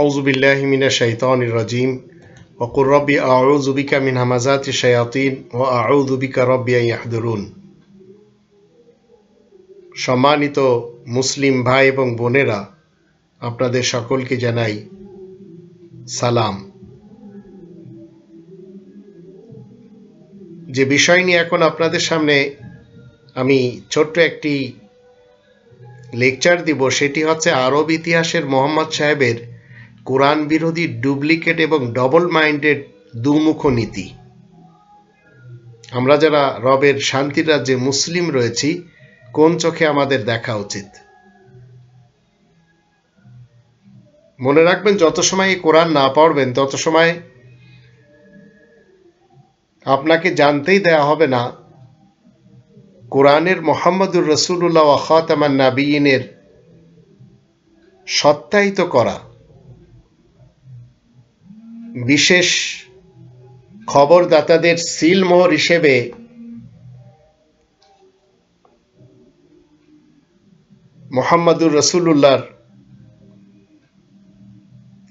আউজুবিল্লাহমিনা শাহিতানির রাজিম ওকুর রব্বি আউজুবিকা মিন হামাজাত শায়াতিন ও আউজুবিকা রব্বিয়া ইয়াহদুরুন সম্মানিত মুসলিম ভাই এবং বোনেরা, আপনাদের সকলকে জানাই সালাম। যে বিষয় নিয়ে এখন আপনাদের সামনে আমি ছোট্ট একটি লেকচার দিব, সেটি হচ্ছে আরব ইতিহাসের মোহাম্মদ সাহেবের কোরআন বিরোধী ডুপ্লিকেট এবং ডবল মাইন্ডেড দুমুখ নীতি। আমরা যারা রবের শান্তির রাজ্যে মুসলিম রয়েছি, কোন চোখে আমাদের দেখা উচিত? মনে রাখবেন, যত সময় এই কোরআন না পড়বেন, তত সময় আপনাকে জানতেই দেয়া হবে না, কোরআনের মোহাম্মদুর রসুল্লাহ খাতামান নাবিয়িনের সত্যায়িত করা। বিশেষ খবরদাতাদের সিলমোহর হিসেবে মোহাম্মদুর রসুল্লাহর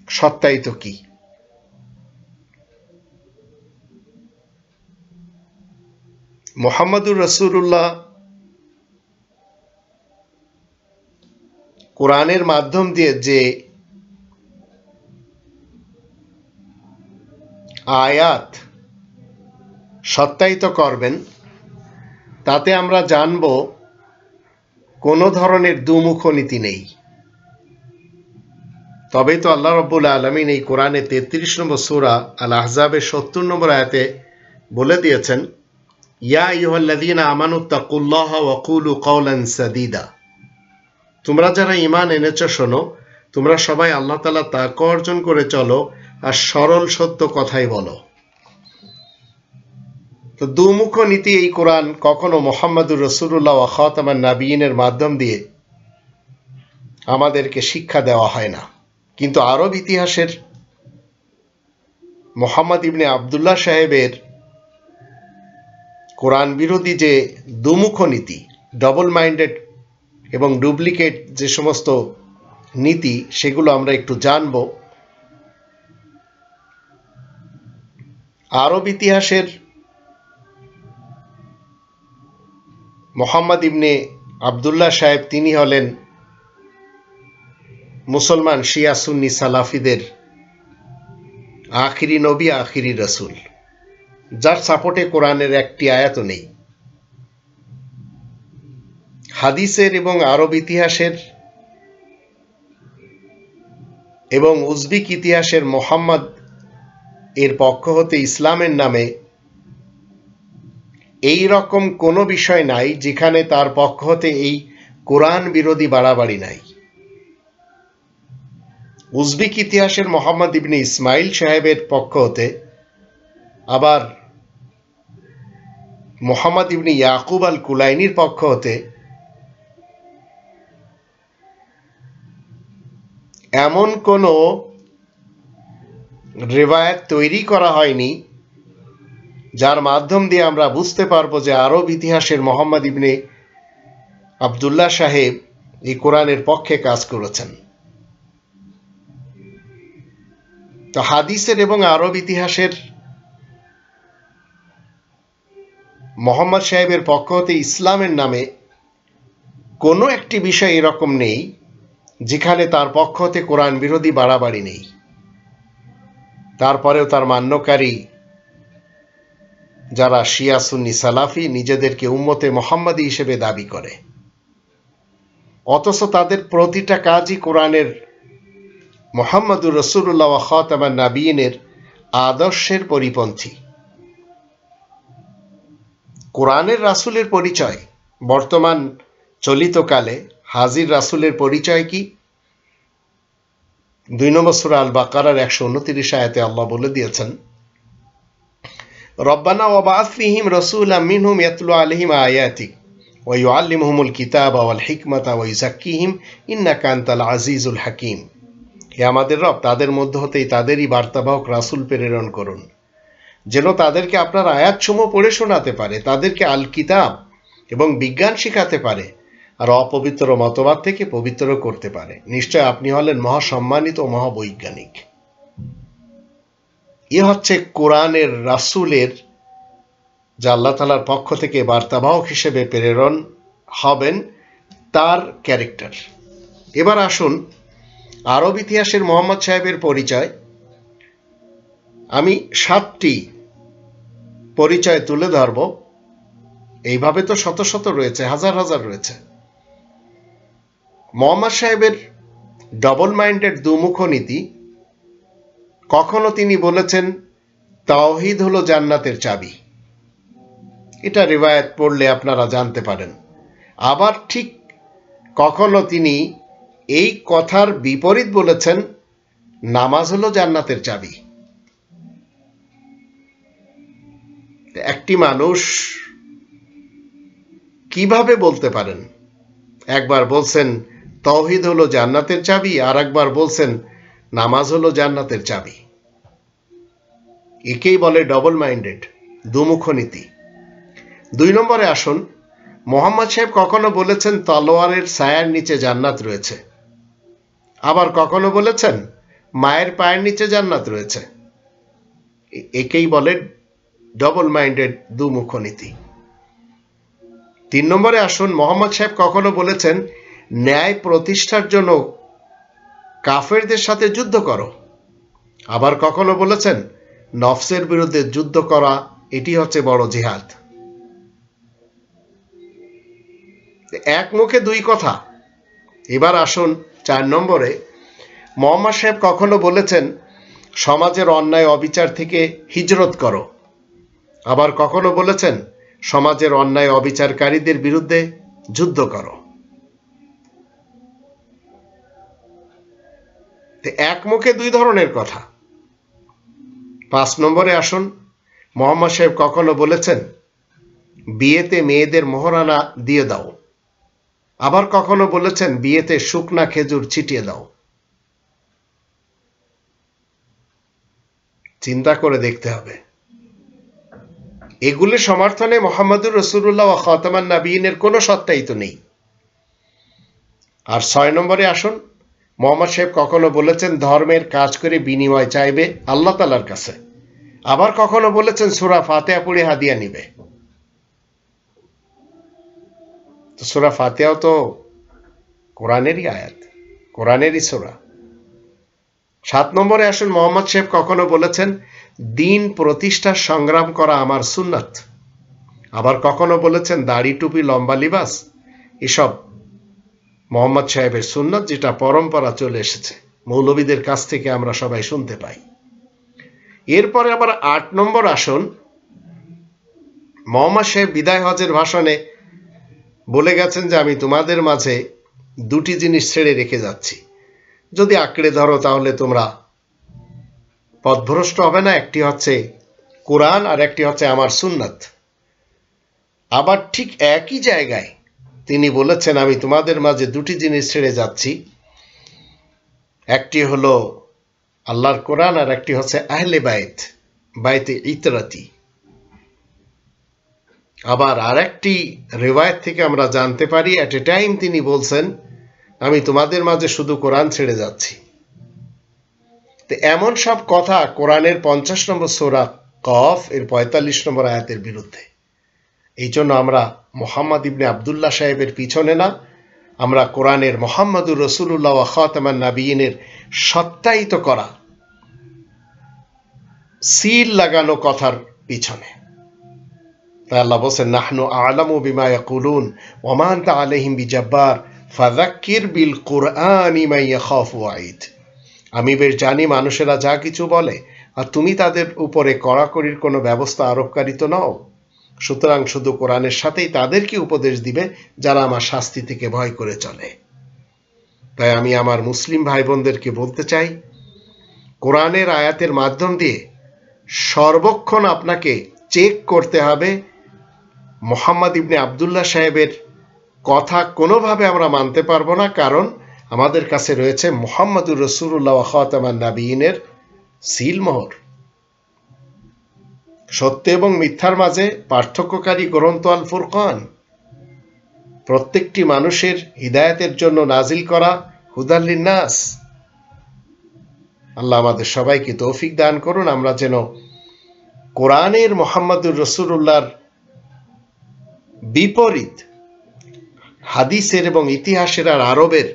সত্যায়িত কি? মোহাম্মদুর রসুল্লাহ কোরআনের মাধ্যম দিয়ে যে আয়াত সত্যায়িত করবেন, তাতে আমরা জানব কোনো ধরনের দুমুখ নীতি নেই। তবেই তো আল্লাহ রব্বুল আলমিন এই কোরআনে তেত্রিশ নম্বর সুরা আল আহজাবের সত্তর নম্বর আয়াতে বলে দিয়েছেন, ইয়া ইহল্লাদিনা আমানুত্তাকুল্লাহ ওয়াকুলু কৌলান সাদিদা। তোমরা যারা ইমান এনেছ শোনো, তোমরা সবাই আল্লাহ তালা তাক অর্জন করে চলো আর সরল সত্য কথাই বলো। তো দুমুখ নীতি এই কোরআন কখনো মোহাম্মদুর রসুল্লাহ খাতামান নাবিয়িনের মাধ্যম দিয়ে আমাদেরকে শিক্ষা দেওয়া হয় না। কিন্তু আরব ইতিহাসের মোহাম্মদ ইবনে আবদুল্লাহ সাহেবের কোরআন বিরোধী যে দুমুখ নীতি ডবল মাইন্ডেড এবং ডুপ্লিকেট যে সমস্ত নীতি, সেগুলো আমরা একটু জানব। আরব ইতিহাসের মোহাম্মদ ইবনে আবদুল্লাহ সাহেব তিনি হলেন মুসলমান শিয়া সুন্নি সালাফিদের আখিরি নবী, আখিরি রসুল। যার সাপোর্টে কোরআনের একটি আয়াত নেই। হাদিসের এবং আরব ইতিহাসের এবং উজবিক ইতিহাসের মোহাম্মদ এর পক্ষ হতে ইসলামের নামে এই রকম কোনো বিষয় নাই, যেখানে তার পক্ষ হতে এই কোরআন বিরোধী বাড়াবাড়ি নাই। উজবিক ইতিহাসের মোহাম্মদ ইবনে ইসমাইল সাহেবের পক্ষ হতে আবার মোহাম্মদ ইবনে ইয়াকুব আল কুলাইনির পক্ষ হতে এমন কোনো রেবায়াত তৈরি করা হয়নি, যার মাধ্যম দিয়ে আমরা বুঝতে পারব যে আরব ইতিহাসের মোহাম্মদ ইবনে আবদুল্লাহ সাহেব এই কোরআনের পক্ষে কাজ করেছেন। তো হাদিসের এবং আরব ইতিহাসের মোহাম্মদ সাহেবের পক্ষ হতে ইসলামের নামে কোনো একটি বিষয় এরকম নেই, যেখানে তার পক্ষ হতে কোরআন বিরোধী বাড়াবাড়ি নেই। তারপরেও তার মান্যকারী যারা শিয়া সুন্নি সালাফি নিজেদেরকে উম্মতে মোহাম্মদী হিসেবে দাবি করে। অথচ তাদের প্রতিটা কাজই কোরআনের মোহাম্মদুর রসুল্লাহ খতামান নাবিনের আদর্শের পরিপন্থী। কোরআনের রাসুলের পরিচয় বর্তমান চলিতকালে হাজির রাসুলের পরিচয় কি? দুই নম্বর সুরা আল বাকারার একশো উনত্রিশ আয়াতে আল্লাহ বলে দিয়েছেন, রব্বানা ওবাস ফিহিম রসুল মিনহুম ইয়াতলু আলহিম আয়াতিক ওয়াইআল্লিমহুমুল কিতাব ওয়াল হিকমতা ওয়াইজাক্কিহিম ইন্নাকা আনতাল আজিজুল হাকিম। হে আমাদের রব, তাদের মধ্য হতেই তাদেরই বার্তাবাহক রাসুল প্রেরণ করুন, যেন তাদেরকে আপনার আয়াতসমূহ পড়ে শোনাতে পারে, তাদেরকে আল কিতাব এবং বিজ্ঞান শেখাতে পারে আর অপবিত্র মতবাদ থেকে পবিত্র করতে পারে। নিশ্চয় আপনি হলেন মহাসম্মানিত ও মহাবৈজ্ঞানিক। এ হচ্ছে কোরআনের রাসুলের, যা আল্লাহ তালার পক্ষ থেকে বার্তাবাহক হিসেবে প্রেরণ হবেন, তার ক্যারেক্টার। এবার আসুন আরব ইতিহাসের মোহাম্মদ সাহেবের পরিচয়। আমি সাতটি পরিচয় তুলে ধরব। এইভাবে তো শত শত রয়েছে, হাজার হাজার রয়েছে। মোহাম্মদ সাহেবের ডবল মাইন্ডেড দুমুখ নীতি, কখনো তিনি বলেছেন, তাওহিদ হলো জান্নাতের চাবি। এটা রিবায়াত পড়লে আপনারা জানতে পারেন। আবার ঠিক কখনো তিনি এই কথার বিপরীত বলেছেন, নামাজ হলো জান্নাতের চাবি। একটি মানুষ কীভাবে বলতে পারেন? একবার বলছেন তৌহিদ হলো জান্নাতের চাবি, আর একবার বলছেন, নামাজ হলো জান্নাতের চাবি। একেই বলে ডবল মাইন্ডেড দুমুখ নীতি। দুই নম্বরে আসুন, মোহাম্মদ সাহেব কখনো বলেছেন, তলোয়ারের ছায়ার নিচে জান্নাত রয়েছে। আবার কখনো বলেছেন, মায়ের পায়ের নিচে জান্নাত রয়েছে। একেই বলে ডবল মাইন্ডেড দুমুখ নীতি। তিন নম্বরে আসুন, মোহাম্মদ সাহেব কখনো বলেছেন ন্যায় প্রতিষ্ঠার জন্য কাফেরদের সাথে যুদ্ধ করো। আবার কখনো বলেছেন, নফসের বিরুদ্ধে যুদ্ধ করা এটি হচ্ছে বড় জিহাদ। এক মুখে দুই কথা। এবার আসুন চার নম্বরে। মোহাম্মদ সাহেব কখনো বলেছেন, সমাজের অন্যায় অবিচার থেকে হিজরত করো। আবার কখনো বলেছেন, সমাজের অন্যায় অবিচারকারীদের বিরুদ্ধে যুদ্ধ করো। এক মুখে দুই ধরনের কথা। পাঁচ নম্বরে আসুন, মোহাম্মদ সাহেব কখনো বলেছেন, বিয়েতে মেয়েদের মোহরানা দিয়ে দাও। আবার কখনো বলেছেন, বিয়েতে শুকনা খেজুর ছিটিয়ে দাও। চিন্তা করে দেখতে হবে। এগুলি সমর্থনে মোহাম্মদুর রসুল্লাহ ও খতমান নাবিনের কোনো সত্যায়িত নেই। আর ছয় নম্বরে আসুন মোহাম্মদ সাহেব কখনো বলেছেন, ধর্মের কাজ করে বিনিময় চাইবে আল্লাহ তালার কাছে। আবার কখনো বলেছেন, সুরা ফাতেহা পড়ে হাদিয়া নিবে। তো সুরা ফাতেহাও তো কোরআনেরই আয়াত, কোরআনেরই সুরা। সাত নম্বরে আসুন, মোহাম্মদ সাহেব কখনো বলেছেন, দিন প্রতিষ্ঠার সংগ্রাম করা আমার সুন্নাত। আবার কখনো বলেছেন, দাড়ি টুপি, লম্বা লিবাস, এসব মোহাম্মদ সাহেবের সুন্নত যেটা পরম্পরা চলে এসেছে, মৌলবীদের কাছ থেকে আমরা সবাই শুনতে পাই। এরপরে আবার আট নম্বর আসন, মোহাম্মদ সাহেব বিদায় হজের ভাষণে বলে গেছেন যে, আমি তোমাদের মাঝে দুটি জিনিস ছেড়ে রেখে যাচ্ছি। যদি আঁকড়ে ধরো তাহলে তোমরা পথভ্রষ্ট হবে না, একটি হচ্ছে কোরআন আর একটি হচ্ছে আমার সুন্নাত। আবার ঠিক একই জায়গায় তিনি বলেছেন, আমি তোমাদের মাঝে দুটি জিনিস ছেড়ে যাচ্ছি। একটি হলো আল্লাহর কোরআন, আর একটি হচ্ছে আহলে বাইত, বাইতে ইতরাতি। আবার আরেকটি রেওয়ায়ত থেকে আমরা জানতে পারি অ্যাট এ টাইম তিনি বলছেন, আমি তোমাদের মাঝে শুধু কোরআন ছেড়ে যাচ্ছি। তো এমন সব কথা কোরআনের পঞ্চাশ নম্বর সোরা কফ, এর পঁয়তাল্লিশ নম্বর আয়াতের বিরুদ্ধে। এই জন্য আমরা মোহাম্মদ ইবনে আবদুল্লাহ সাহেবের পিছনে না, আমরা কোরআনের মোহাম্মদুর রসুল্লাহ খাতামান নাবিনের সত্যায়িত করা, সিল লাগানো কথার পিছনে। তাই আল্লাহ বলছেন, নাহনু আলামু বিমা ইয়াকুলুন ওমান তা আলাইহিম বিজাব্বার, ফাযাক্কির বিল কুরআনি মা ইয়াখাফু ওয়াইদ আমি বেশ জানি মানুষেরা যা কিছু বলে, আর তুমি তাদের উপরে কড়াকড়ির কোনো ব্যবস্থা আরোপকারী তো নও। সুতরাং শুধু কোরআনের সাথেই তাদেরকে উপদেশ দিবে যারা আমার শাস্তি থেকে ভয় করে চলে। তাই আমি আমার মুসলিম ভাই বোনদেরকে বলতে চাই, কোরআনের আয়াতের মাধ্যম দিয়ে সর্বক্ষণ আপনাকে চেক করতে হবে, মোহাম্মদ ইবনে আবদুল্লাহ সাহেবের কথা কোনোভাবে আমরা মানতে পারব না, কারণ আমাদের কাছে রয়েছে মোহাম্মদুর রসুল্লাহ খাতামান নাবিনের সিলমোহর। সত্য এবং মিথ্যার মাঝে পার্থক্যকারী গ্রন্থ আল ফুরকান। প্রত্যেকটি মানুষের হিদায়তের জন্য নাজিল করা হুদাল্লিন নাস আল্লাহ আমাদের সবাইকে তৌফিক দান করুন, আমরা যেন কোরআনের মোহাম্মদুর রসুল্লাহর বিপরীত হাদিসের এবং ইতিহাসের আর আরবের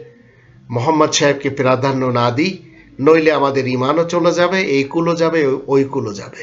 মোহাম্মদ সাহেবকে প্রাধান্য না দিই, নইলে আমাদের ইমানও চলে যাবে, এই কুলো যাবে, ওই কুলো যাবে।